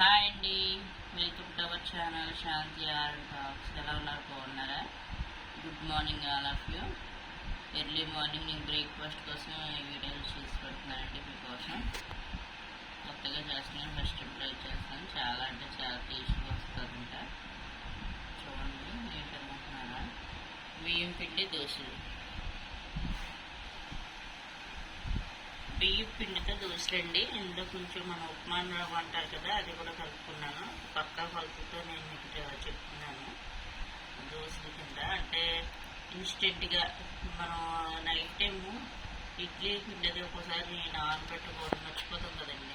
Hi అండి. Welcome to our channel Shanthi R talks. ఎలా ఉన్నారు? బాగున్నారా? Good morning all of you. Early morning నేను బ్రేక్ఫాస్ట్ కోసం ఈ వీడియోలు చేసి పెడుతున్నానండి మీకోసం. కొత్తగా చేస్తున్నాను. ఫస్ట్ ట్రై చేస్తాను. చాలా అంటే చాలా టేస్ట్గా వస్తుందంట. చూడండి ఏంటనుకుంటున్నారా బియ్యం పిండి దోశలు బియ్యం పిండితో ఇందులో కొంచెం మన ఉప్మా రవ్వ అంటారు కదా అది కూడా కలుపుకున్నాను. పక్కా కొలతతో నేను మీకు చెప్తున్నాను. దోశల కింద. అంటే ఇన్స్టెంట్గా మనం నైట్ టైము ఇడ్లీ పిండి అది ఒకసారి నానబెట్టుకోవడం మర్చిపోతాం కదండి.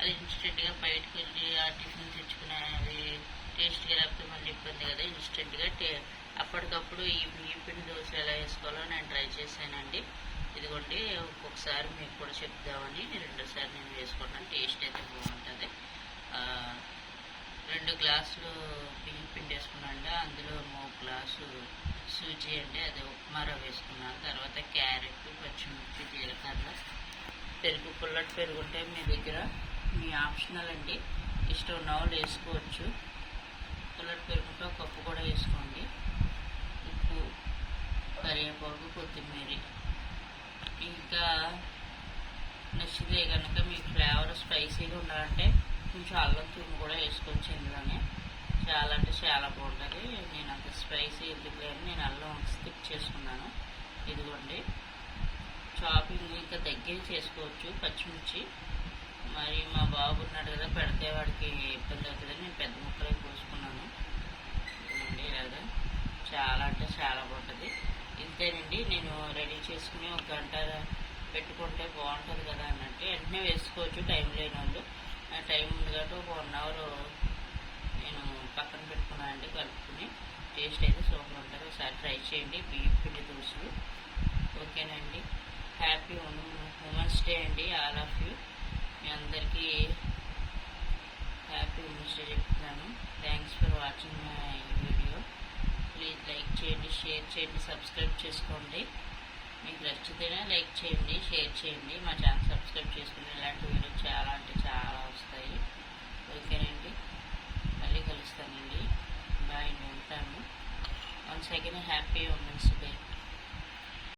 అది ఇన్స్టెంట్గా బయటకు వెళ్ళి ఆ టిఫిన్ తెచ్చుకునే అది టేస్ట్గా లేకపోతే మళ్ళీ ఇబ్బంది కదా. ఇన్స్టెంట్గా టే అప్పటికప్పుడు ఈ బియ్యం పిండి దోశ ఎలా వేసుకోవాలో నేను ట్రై చేశానండి. ఇదిగోండి ఒక్కొక్కసారి మీకు కూడా చెప్దామని రెండోసారి నేను వేసుకున్నాను. టేస్ట్ అయితే బాగుంటుంది. రెండు గ్లాసులు బియ్యం పిండి వేసుకున్నాను అందులో మూడు గ్లాసు సూజీ అండి అది ఉప్మా రవ్వ వేసుకున్నాను. తర్వాత క్యారెట్ పచ్చిమిర్చి జీలకర్ర పెరుగు పుల్లటి పెరుగు ఉంటే మీ దగ్గర. మీ ఆప్షనల్ అండి. ఇష్టం ఉన్న వాళ్ళు వేసుకోవచ్చు. పుల్లటి పెరుగుతో ఒక కప్పు కూడా వేసుకోండి. ఉప్పు కరివేపాకు కొత్తిమీర. నచ్చితే కనుక మీ ఫ్లేవర్ స్పైసీగా ఉండాలంటే కొంచెం అల్లం తురుము కూడా వేసుకొని చెందులోనే చాలా అంటే చాలా బాగుంటుంది. నేను అంత స్పైసీ ఎందుకు లేదు నేను అల్లం స్కిప్ చేసుకున్నాను. ఇదిగోండి. చాపింగ్ ఇంకా దగ్గర చేసుకోవచ్చు పచ్చిమిర్చి. మరి మా బాబు ఉన్నాడు కదా పెడితే వాడికి ఇబ్బంది అవుతుందని నేను పెద్ద ముక్కలే కోసుకున్నాను. ఇలాగా. చాలా అంటే చాలా బాగుంటుంది. ఇంతేనండి నేను రెడీ చేసుకుని ఒక గంట పెట్టుకుంటే బాగుంటుంది కదా అన్నట్టు వెంటనే వేసుకోవచ్చు టైం లేని వాళ్ళు. టైం ఉంది కాబట్టి ఒక వన్ అవర్ నేను పక్కన పెట్టుకున్నానండి కలుపుకుని టేస్ట్ అయితే సూపర్ ఉంటుంది. ఒకసారి ట్రై చేయండి. బియ్యం పిండి దోశలు. ఓకేనండి. హ్యాపీ ఉమెన్స్ డే అండి ఆల్ ఆఫ్ యూ. మీ అందరికీ హ్యాపీ ఉమెన్స్ డే చెప్తున్నాను. Thanks for watching my video. Please like చేయండి షేర్ చేయండి సబ్స్క్రైబ్ చేసుకోండి. నచ్చితేనే లైక్ చేయండి షేర్ చేయండి. మా ఛానల్ సబ్స్క్రైబ్ చేసుకుని ఇలాంటి వీడియోస్ చాలా అంటే చాలా వస్తాయి. ఓకేనండి? మళ్ళీ కలుస్తానండి. బాయ్ ఉంటాను. Once again happy women's day